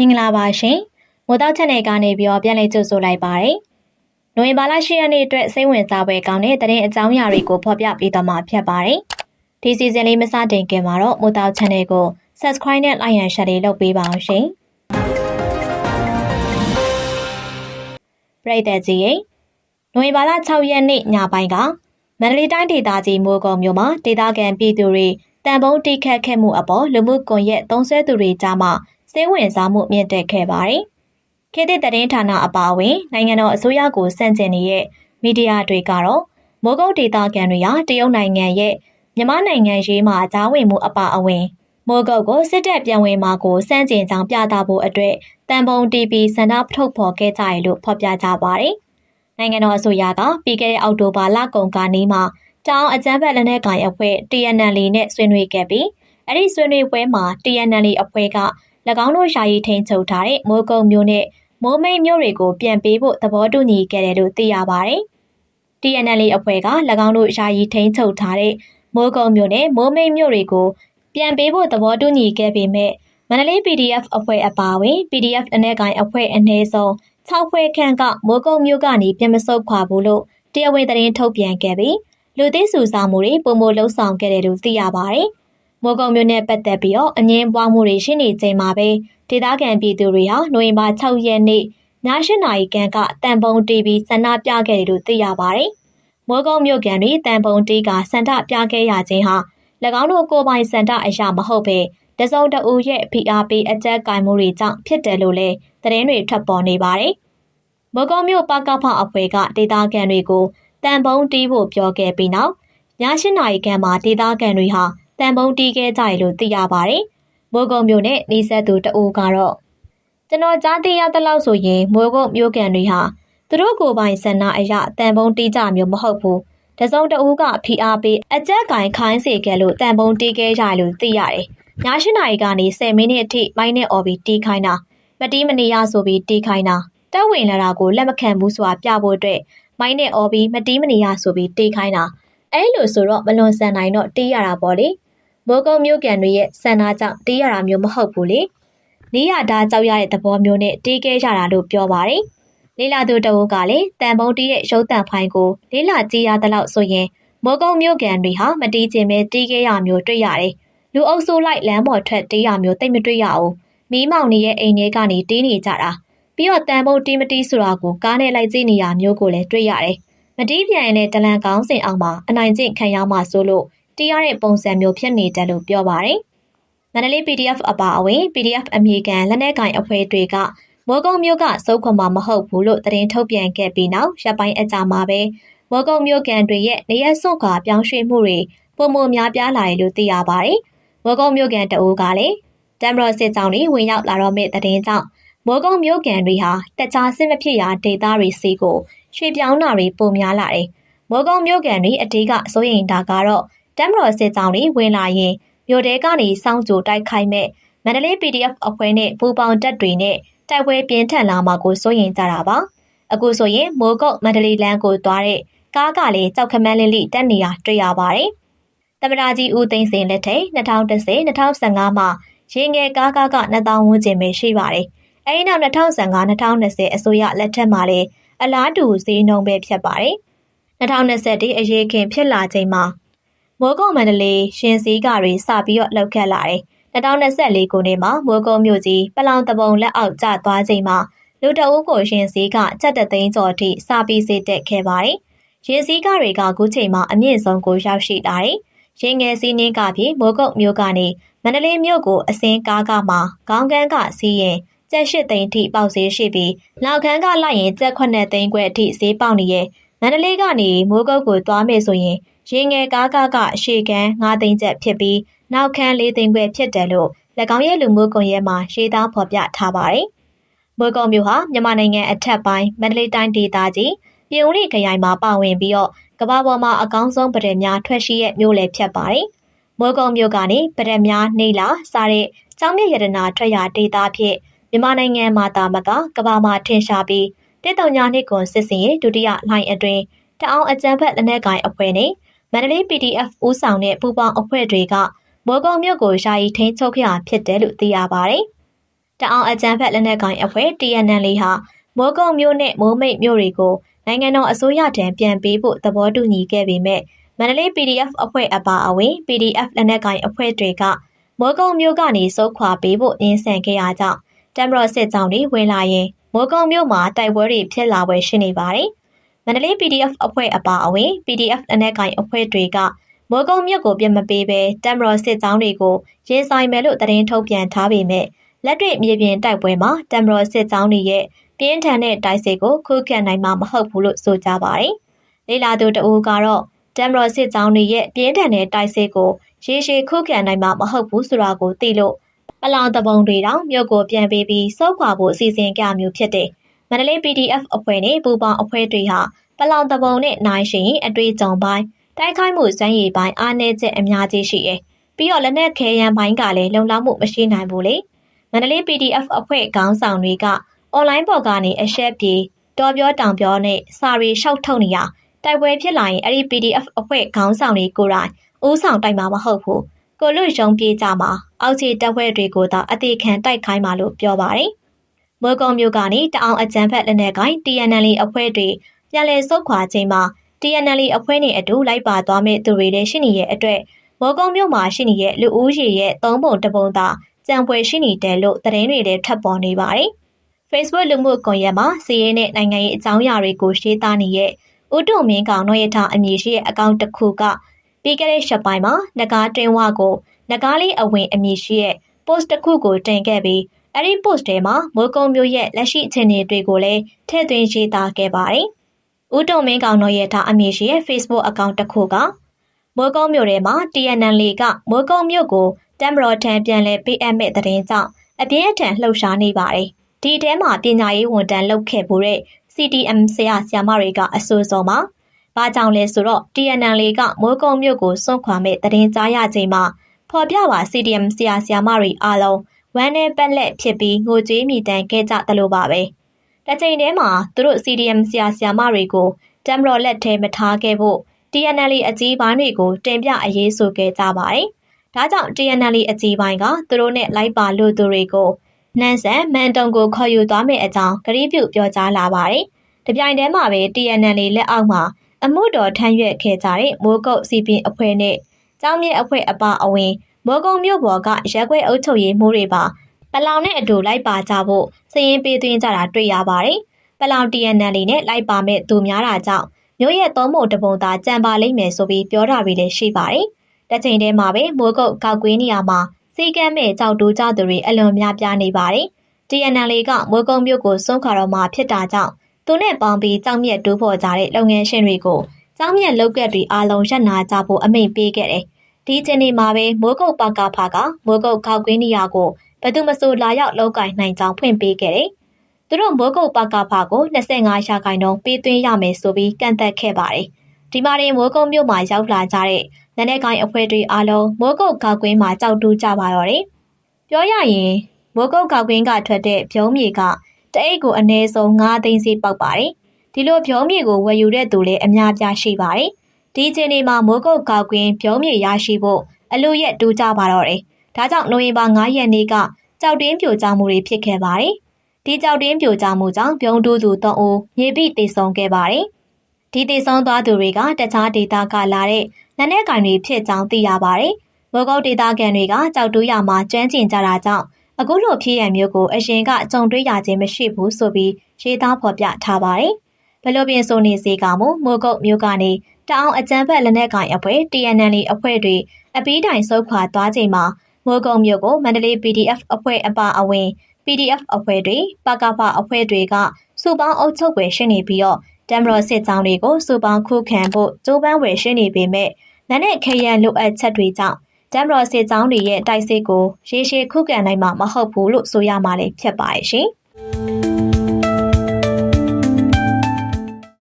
မင်္ဂလာပါရှင်မိုးတောက်ချက်နယ်ကနေပြီးတော့ပြန်လည်ကြိုဆိုလိုက်ပါတယ်နိုဝင်ဘာလ10ရက်နေ့အတွက်စိတ်ဝင်စားပွဲကောင်းတဲ့သတင်းအကြောင်းအရာတွေကိုဖော်ပြပေးသွားမှာဖြစ်ပါတယ်ဒီစီဇန်လေးမစတင်ခင်မှာတော့မိုးတောက်ချက်နယ်ကို subscribe နဲ့ like and share လေးလုပ်ပေးပါအောင်ရှင်ပရိသတ်ကြီးရေနိုဝင်ဘာလ6ရက်နေ့ညပိုင်းကမန္တလေးတိုင်းဒေသကြီးမိုးကုံမြို့မှာဒေသခံပြည်သူတွေတန်ပုံးတိခတ်ခဲ့မှုအပေါ်လူမှုကွန်ရက်သုံးဆွဲသူတွေကြားမှာ စိတ်ဝင်စားမှုမြင့်တက်ခဲ့ပါတယ်။ခေတ်သစ်သတင်းဌာနအပါအဝင် နိုင်ငံတော်အစိုးရကိုစန့်ကျင်နေတဲ့မီဒီယာတွေကတော့မိုးကုတ်ဒေသခံတွေဟာတရုတ်နိုင်ငံရဲ့မြန်မာနိုင်ငံရေးမှာကြားဝင်မှုအပါအဝင်မိုးကုတ်ကိုစစ်တပ်ပြန်ဝင်မှာကိုစန့်ကျင်ကြောင်းပြသဖို့အတွက်တန်ပုံတီဗီစန္ဒထုတ်ဖော်ခဲ့ကြရလို့ဖော်ပြကြပါတယ်။နိုင်ငံတော်အစိုးရကပြီးခဲ့တဲ့အောက်တိုဘာလကုန်ကနေမှတောင်အကြမ်းဖက်လက်နက်ကိုင်အဖွဲ့ TNL နဲ့ဆွေးနွေးခဲ့ပြီးအဲ့ဒီဆွေးနွေးပွဲမှာ TNL အဖွဲ့က၎ င်းတို့ယာယီထိန်ချုပ်ထားတဲ့မိုးကုံမျိုးနဲ့မိုးမိတ်မျိုးတွေကိုပြန်ပေးဖို့သဘောတူညီခဲ့တယ်လို့သိရပါတယ်။ TNL အဖွဲ့က၎င်းတို့ယာယီထိန်ချုပ်ထားတဲ့မိုးကုံမျိုးနဲ့မိုးမိတ်မျိုးတွေကိုပြန်ပေးဖို့သဘောတူညီခဲ့ပေမဲ့မန္တလေး PDF အဖွဲ့အပါအဝင် PDF အနေကိုင်အဖွဲ့အနည်းဆုံး6ဖွဲ့ခန့်ကမိုးကုံမျိုးကနေပြန်မဆုတ်ခွာဘူးလို့တရားဝင်သတင်းထုတ်ပြန်ခဲ့ပြီးလူသိစုဆောင်မှုတွေပုံမလှုံ့ဆော်ခဲ့တယ်လို့သိရပါတယ်။ မိုးကုံမျိုးနဲ့ပတ်သက်ပြီးတော့အငင်းပွားမှုတွေရှိနေချိန်မှာပဲဒေသခံပြည်သူတွေဟာနိုဝင်ဘာ6ရက်နေ့ည8နာရီခန့်ကတန်ပုံတီဗီဆန္ဒပြခဲ့တယ်လို့သိရပါတယ်။မိုးကုံမျိုးကန်တွေတန်ပုံတီကဆန္ဒပြခဲ့ရခြင်းဟာ၎င်းတို့ကိုယ်ပိုင်ဆန္ဒအရာမဟုတ်ပဲတစုံတဦးရဲ့ PRP အကြက်ကင်မှုတွေကြောင့်ဖြစ်တယ်လို့လည်းသတင်းတွေထွက်ပေါ်နေပါတယ်။မိုးကုံမျိုးပကဖအဖွဲ့ကဒေသခံတွေကိုတန်ပုံတီးဖို့ပြောခဲ့ပြီးနောက်ည8နာရီခန့်မှာဒေသခံတွေဟာ တန်ပုံတီးခဲ့ကြရလို့သိရပါတယ်။မိုးကုံမျိုးနဲ့နေဆက်သူတအူကတော့ကျွန်တော်ကြားသိရသလောက်ဆိုရင်မိုးကုံမျိုးကန်တွေဟာသူတို့ကိုယ်ပိုင်ဆန္ဒအရတန်ပုံတီးကြမျိုးမဟုတ်ဘူး။တစုံတဦးကဖိအားပေးအကြက်ကင်ခိုင်းစေခဲ့လို့တန်ပုံတီးခဲ့ကြလို့သိရတယ်။ည၈နာရီကနေ10မိနစ်အထိမိုင်းနဲ့အော်ပြီးတီးခိုင်းတာမတီးမနေရဆိုပြီးတီးခိုင်းတာတက်ဝင်လာတာကိုလက်မခံဘူးဆိုတာပြဖို့အတွက်မိုင်းနဲ့အော်ပြီးမတီးမနေရဆိုပြီးတီးခိုင်းတာအဲလိုဆိုတော့မလွန်ဆန်နိုင်တော့တီးရတာပေါ့လေ။ မိုးကုံမျိုးကန်တွေရဲ့ဆန္ဒကြောင့်တေးရတာမျိုးမဟုတ်ဘူးလေ။နေရတာကြောက်ရတဲ့သဘောမျိုးနဲ့တေးခဲ့ကြတာလို့ပြောပါတယ်။လေးလာသူတအုပ်ကလည်းတန်ပုံတီးရဲ့ရုပ်တံဖိုင်ကိုလေးလာကြည့်ရတဲ့လောက်ဆိုရင်မိုးကုံမျိုးကန်တွေဟာမတီးခြင်းပဲတီးခဲ့ရမျိုးတွေ့ရတယ်။လူအုပ်စုလိုက်လမ်းပေါ်ထွက်တေးရမျိုးတိတ်မတွေ့ရဘူး။မီးမောင်နေရဲ့အိမ်ထဲကနေတီးနေကြတာ။ပြီးတော့တန်ပုံတီးမတီးဆိုတာကိုကားနဲ့လိုက်ကြည့်နေရမျိုးကိုလည်းတွေ့ရတယ်။မတီးပြန်ရင်လည်းတလန်ကောင်းစင်အောင်မှာအနိုင်ကျင့်ခံရမှဆိုလို့ တီးရတဲ့ပုံစံမျိုးဖြစ်နေတယ်လို့ပြောပါတယ်။မန္တလေး PDF အပါအဝင် PDF အမေရိကန်လက်နက်ကင်အဖွဲ့တွေကမော်ကုံမျိုးကစုပ်ခွန်မှာမဟုတ်ဘူးလို့သတင်းထုတ်ပြန်ခဲ့ပြီးနောက်ရပ်ပိုင်းအကြာမှာပဲမော်ကုံမျိုးကန်တွေရဲ့နေရက်စွန့်ခွာပြောင်းရွှေ့မှုတွေပုံမများပြားလာတယ်လို့သိရပါတယ်။မော်ကုံမျိုးကန်တအိုးကလည်းတမ်ဘရော့စစ်ကြောင်းတွေဝင်ရောက်လာတော့မယ့်သတင်းကြောင့်မော်ကုံမျိုးကန်တွေဟာတခြားစစ်မဖြစ်ရာဒေသတွေစီကိုရွှေ့ပြောင်းတာတွေပုံများလာတယ်။မော်ကုံမျိုးကန်တွေအတေးကစိုးရိမ်တာကတော့ တမ်မတော်စစ်ကြောင်းတွေဝင်လာရင်မြို့တဲကနေစောင့်ကြိုတိုက်ခိုက်မဲ့မန္တလေး PDF အဖွဲ့နဲ့ပူပေါင်းတပ်တွေနဲ့တိုက်ပွဲပြင်းထန်လာမှာကိုစိုးရင်ကြတာပါအခုဆိုရင်မိုးကုတ်မန္တလေးလမ်းကိုသွားတဲ့ကားကလည်းကြောက်ခမန်းလင်းလိတက်နေရတွေ့ရပါတယ်တမရာကြီးဦးသိန်းစင်လက်ထက်2010 2015မှာရင်းငယ်ကားကားက2000ဝန်းကျင်ပဲရှိပါတယ်အဲဒီနောက်2015 2020အစိုးရလက်ထက်မှာလည်းအလားတူဈေးနှုန်းပဲဖြစ်ပါတယ်2021အရေးခင်ဖြစ်လာချိန်မှာ မိုးကုံမန္တလေးရှင်စည်းကတွေစပြီးတော့လှုပ်ခတ်လာတယ်။2024ခုနှစ်မှာမိုးကုံမြို့ကြီးပလောင်တပုံလက်အောက်ကျသွားချိန်မှာလူတအုပ်ကိုရှင်စည်းကချက်တသိန်းကျော်ထိစပြီးစေတက်ခဲ့ပါတယ်။ရှင်စည်းကတွေကခုချိန်မှာအမြင့်ဆုံးကိုရောက်ရှိလာတယ်။ရင်ငယ်စီးနှင်းကပြေမိုးကုတ်မြို့ကနေမန္တလေးမြို့ကိုအစင်းကားကမှခေါင်းကန်းကစီးရင်ကျက်၈သိန်းထိပေါက်ဈေးရှိပြီးနောက်ခန်းကလိုက်ရင်ကျက်9သိန်းခွဲအထိဈေးပေါက်နေရဲ့မန္တလေးကနေမိုးကုတ်ကိုသွားမယ်ဆိုရင် ရင်ငယ်ကားကားကရှေကန်း9သိန်းကျပ်ဖြစ်ပြီးနောက်ခန်း4သိန်းခွဲဖြစ်တယ်လို့၎င်းရဲ့လူမှုကွန်ရက်မှာရေးသားဖော်ပြထားပါတယ်။မိုးကုံမြို့ဟာမြန်မာနိုင်ငံအထက်ပိုင်းမန္တလေးတိုင်းဒေသကြီးပြည်ဦးရီခရိုင်မှာပါဝင်ပြီးတော့ကမ္ဘာပေါ်မှာအကောင်းဆုံးပဒေများထွက်ရှိရဲ့မြို့လည်းဖြစ်ပါတယ်။မိုးကုံမြို့ကနေပဒေများနေလာစားတဲ့ကျောင်းမြရတနာထွက်ရာဒေသဖြစ်မြန်မာနိုင်ငံမှာတာမကကမ္ဘာမှာထင်ရှားပြီးတိတုံညာနှစ်ကွန်စစ်စင်ရဲ့ဒုတိယလှိုင်းအတွင်းတအောင်အကြမ်းဖက်လက်နက်ကိုင်အဖွဲ့နဲ့ မန္တလေး PDF ဦးဆောင်တဲ့ပူပေါင်းအဖွဲ့တွေကမော်ကုံမြို့ကိုယာယီထိန်းချုပ်ခဲ့တာဖြစ်တယ်လို့သိရပါတယ်။တအောင်အကြံဖက်လက်နက်ကိုင်အဖွဲ့ TNL ဟာမိုးကုတ်မြို့နဲ့မိုးမိတ်မြို့တွေကိုနိုင်ငံတော်အစိုးရထံပြန်ပေးဖို့သဘောတူညီခဲ့ပေမဲ့မန္တလေး PDF အဖွဲ့အပါအဝင် PDF လက်နက်ကိုင်အဖွဲ့တွေကမိုးကုတ်မြို့ကနေစုခွာပေးဖို့ညှင်းဆန်ခဲ့ရကြောင်းတမ်ဘရော့စစ်ကြောင်းတွေဝင်လာရင်မိုးကုတ်မြို့မှာတိုက်ပွဲတွေဖြစ်လာပွဲရှိနေပါတယ်။ မန္တလေး PDF အဖွဲ့အပါအဝင် PDF လက်နက်ကိုင်အဖွဲ့တွေကမိုးကုတ်မြို့ကိုပြမပေးဘဲတမ်ဘရော့စစ်ကြောင်းတွေကိုရင်ဆိုင်မယ်လို့သတင်းထုတ်ပြန်ထားပေမဲ့လက်တွေ့မြေပြင်တိုက်ပွဲမှာတမ်ဘရော့စစ်ကြောင်းတွေရဲ့ပြင်းထန်တဲ့တိုက်စစ်ကိုခုခံနိုင်မှာမဟုတ်ဘူးလို့ဆိုကြပါတယ်။လေလာသူတအူကတော့တမ်ဘရော့စစ်ကြောင်းတွေရဲ့ပြင်းထန်တဲ့တိုက်စစ်ကိုရေရှည်ခုခံနိုင်မှာမဟုတ်ဘူးဆိုတာကိုသိလို့ပလောင်တပုံတွေတောင်မြို့ကိုပြန်ပေးပြီးစောက်ခွာဖို့အစီအစဉ်ကြမျိုးဖြစ်တယ်။ မန္တလေး PDF အဖွဲ့နဲ့ပူပေါင်းအဖွဲ့တွေဟာပလောင်တပုံနဲ့နိုင်ရှင်အတွေ့အကြုံပိုင်းတိုက်ခိုက်မှုစမ်းရည်ပိုင်းအားနည်းချက်အများကြီးရှိတယ်။ပြီးတော့လက်နက်ခဲယမ်းပိုင်းကလည်းလုံလောက်မှုမရှိနိုင်ဘူးလေ။မန္တလေး PDF အဖွဲ့ခေါင်းဆောင်တွေကအွန်လိုင်းပေါ်ကနေအရှက်ပြေတော်ပြောတောင်ပြောနဲ့စာရီရှောက်ထုတ်နေရတိုက်ပွဲဖြစ်လာရင်အဲ့ဒီ PDF အဖွဲ့ခေါင်းဆောင်တွေကိုယ်တိုင်ဦးဆောင်တိုက်မှာမဟုတ်ဘူးကိုလွတ်ရုံပြေးကြမှာအောက်ခြေတပ်ဖွဲ့တွေကိုသာအသေးခံတိုက်ခိုင်းမှာလို့ပြောပါတယ် မိုးကုံမြို့ကနေတအောင်အကြံဖက်လက်နက်ကိုင်း TNL အဖွဲ့တွေပြန်လည်ဆုတ်ခွာချိန်မှာ TNL အဖွဲ့နဲ့အတူလိုက်ပါသွားမဲ့သူတွေလည်းရှိနေတဲ့အတွက်မိုးကုံမြို့မှာရှိနေတဲ့လူဦးရေရဲ့သုံးပုံတစ်ပုံသာကြံပွဲရှိနေတယ်လို့သတင်းတွေလည်းထပ်ပေါ်နေပါတယ်။ Facebook လူမှုကွန်ရက်မှာစီးရဲနဲ့နိုင်ငံရေးအကြောင်းအရာတွေကိုရှင်းသားနေတဲ့ဦးတုံမင်းကောင်နှောရထားအမည်ရှိတဲ့အကောင့်တစ်ခုကပြီးခဲ့တဲ့ရက်ပိုင်းမှာနဂါးတင်ဝကိုနဂါးလေးအဝင်အမည်ရှိတဲ့ post တစ်ခုကိုတင်ခဲ့ပြီး အဲ့ဒီ post ထဲမှာမိုးကုံမျိုးရဲ့လက်ရှိအခြေအနေတွေကိုလည်းထည့်သွင်းရေးသားခဲ့ပါတယ်။ဦးတုံမင်းကောင်နှောရထားအမည်ရှိတဲ့ Facebook အကောင့်တစ်ခုကမိုးကုံမြို့ထဲမှာ TNL ကမိုးကုံမြို့ကိုတမ်ဘရော်ထံပြန်လဲပေးအပ်မဲ့တဲ့တင်ကြောင့်အပြင်းအထန်လှုပ်ရှားနေပါတယ်။ဒီထဲမှာပညာရေးဝန်ထမ်းလုပ်ခဲ့မှုတဲ့ CDM ဆရာဆရာမတွေကအဆိုးဆုံးပါ။ဘာကြောင့်လဲဆိုတော့ TNL ကမိုးကုံမြို့ကိုစွန့်ခွာမဲ့တရင်ကြားရချိန်မှာဖော်ပြပါ CDM ဆရာဆရာမတွေအားလုံး ဝမ်းနဲ့ပက်လက်ဖြစ်ပြီးငိုကြွေးမိတမ်းခဲ့ကြသလိုပါပဲ။တစ်ချိန်တည်းမှာသူတို့ CDM ဆရာဆရာမတွေကိုတမ်ဘရော်လက်ထဲမထားခဲ့ဖို့ TNL အကြီးပိုင်းတွေကိုတင်ပြအရေးဆိုခဲ့ကြပါတယ်။ဒါကြောင့် TNL အကြီးပိုင်းကသူတို့နဲ့လိုက်ပါလို့သူတွေကိုနန်းဆန်မန်တုံကိုခေါ်ယူသွားမယ့်အကြောင်းကတိပြုပြောကြားလာပါတယ်။တပြိုင်တည်းမှာပဲ TNL လက်အောက်မှာအမှုတော်ထမ်းရွက်ခဲ့ကြတဲ့မိုးကုတ်စီပင်အဖွဲ့နဲ့ကျောင်းမြင့်အဖွဲ့အပါအဝင် မိုးကုတ်မြို့ပေါ်ကရက်ွက်အုပ်ချုပ်ရေးမှုတွေပါပလောင်နဲ့အတူလိုက်ပါကြဖို့စည်ရင်ပေးသွင်းကြတာတွေ့ရပါတယ်။ပလောင် TNL နဲ့လိုက်ပါမဲ့သူများတာကြောင့်မြို့ရဲ့သုံးပုံတပုံသာကြံပါလိမ့်မယ်ဆိုပြီးပြောတာတွေလည်းရှိပါတယ်။တစ်ချိန်တည်းမှာပဲမိုးကုတ်ကောက်ကွင်းနေရာမှာစီကမ်းမဲ့ကြောက်တူးကြသူတွေအလွန်များပြားနေပါတယ်။ TNL ကမိုးကုတ်မြို့ကိုစွန့်ခွာတော့မှဖြစ်တာကြောင့်သူနဲ့ပေါင်းပြီးကြောက်မြက်တူးဖော်ကြတဲ့လုပ်ငန်းရှင်တွေကိုကြောက်မြက်လောက်ကက်တွေအားလုံးရပ်နာကြဖို့အမိန့်ပေးခဲ့တယ်။ ဒီချိန်နေမှာပဲမိုးကုတ်ပါကာဖာကမိုးကုတ်ခောက်ကွင်းနေရာကိုဘယ်သူမဆိုလာရောက်လောက်ကင်နိုင်ကြောင်းဖွင့်ပေးခဲ့တယ်။သူတို့မိုးကုတ်ပါကာဖာကို25ရာခိုင်နှုန်းပေးသွင်းရမယ်ဆိုပြီးကန့်သက်ခဲ့ပါတယ်။ဒီမှာရင်မိုးကုတ်မြို့မှာရောက်လာကြတဲ့လက်နက်ကိုင်အဖွဲ့တွေအားလုံးမိုးကုတ်ခောက်ကွင်းမှာကြောက်တူးကြပါတော့တယ်။ပြောရရင်မိုးကုတ်ခောက်ကွင်းကထွက်တဲ့ဖြုံးမြေကတအိတ်ကိုအနည်းဆုံး9သိန်းစီပေါက်ပါတယ်။ဒီလိုဖြုံးမြေကိုဝယ်ယူတဲ့သူလည်းအများပြားရှိပါတယ်။ ဒီချိန်ဒီမှာမိုးကုတ်ခောက်ကွင်းဖြုံးမြေရရှိဖို့အလို့ရက်တူးကြပါတော့တယ်။ဒါကြောင့်နိုဝင်ဘာ9ရက်နေ့ကကြောက်တင်းပြိုကျမှုတွေဖြစ်ခဲ့ပါတယ်။ဒီကြောက်တင်းပြိုကျမှုကြောင့်ပြုံးတူးသူ၃ဦးမြေပိတေဆုံးခဲ့ပါတယ်။ဒီတေဆုံးသွားသူတွေကတခြားဒေသကလာတဲ့လက်နက်ကင်တွေဖြစ်ကြောင်းသိရပါတယ်။မိုးကုတ်ဒေသခံတွေကကြောက်တူးရမှာကျွမ်းကျင်ကြတာကြောင့်အခုလိုဖြစ်ရမျိုးကိုအရင်ကကြုံတွေ့ရခြင်းမရှိဘူးဆိုပြီးရေးသားဖော်ပြထားပါတယ်။ ဘလို့ပြင်ဆိုနေစေကမူမိုးကုတ်မျိုးကနေတအောင်အကြမ်းဖက်လက်နက်ကင်အဖွဲ့ TNL အဖွဲ့တွေအပီးတိုင်ဆုတ်ခွာသွားချိန်မှာမိုးကုံမြို့ကိုမန္တလေး PDF အဖွဲ့အပါအဝင် PDF အဖွဲ့တွေပကဖအဖွဲ့တွေကစုပေါင်းအုပ်ချုပ်ွယ်ရှိနေပြီးတော့တမ်ဘရော့စစ်ကြောင်းတွေကိုစုပေါင်းခုခံဖို့ကြိုးပမ်းဝယ်ရှိနေပေမဲ့လက်နဲ့ခရံလိုအပ်ချက်တွေကြောင့်တမ်ဘရော့စစ်ကြောင်းတွေရဲ့တိုက်စစ်ကိုရေရှည်ခုခံနိုင်မှာမဟုတ်ဘူးလို့ဆိုရမှာလည်းဖြစ်ပါရဲ့ရှင်။